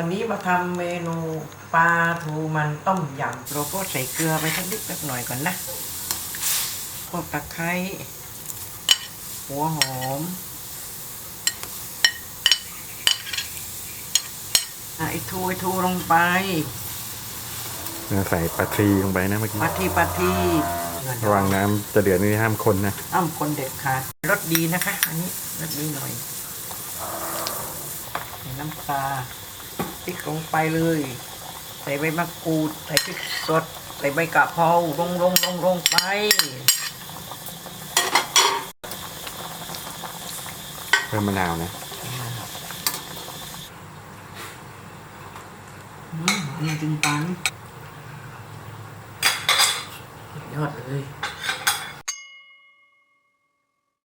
วันนี้มาทำเมนูปลาทูมันต้มยำเราก็ใส่เกลือไปสักนิดสักหน่อยก่อนนะพวกตะไคร้หัวหอมอะไอ้ทูไอ้ทูลงไปใส่ปลาทีลงไปนะเมื่อกี้ปาทีปาทีระวังน้ำจะเดือดนี่ห้ามคนนะอ้ามคนเด็ดขาดรสดีนะคะ อันนี้รสดีหน่อยใส่น้ำปลา พริกลงไปเลย ใส่ใบมะกรูด ใส่พริกสด ใส่ใบกะเพราลงลงลงลงไป เพิ่มมะนาวนะอืมนี่จึงปันยอดเลย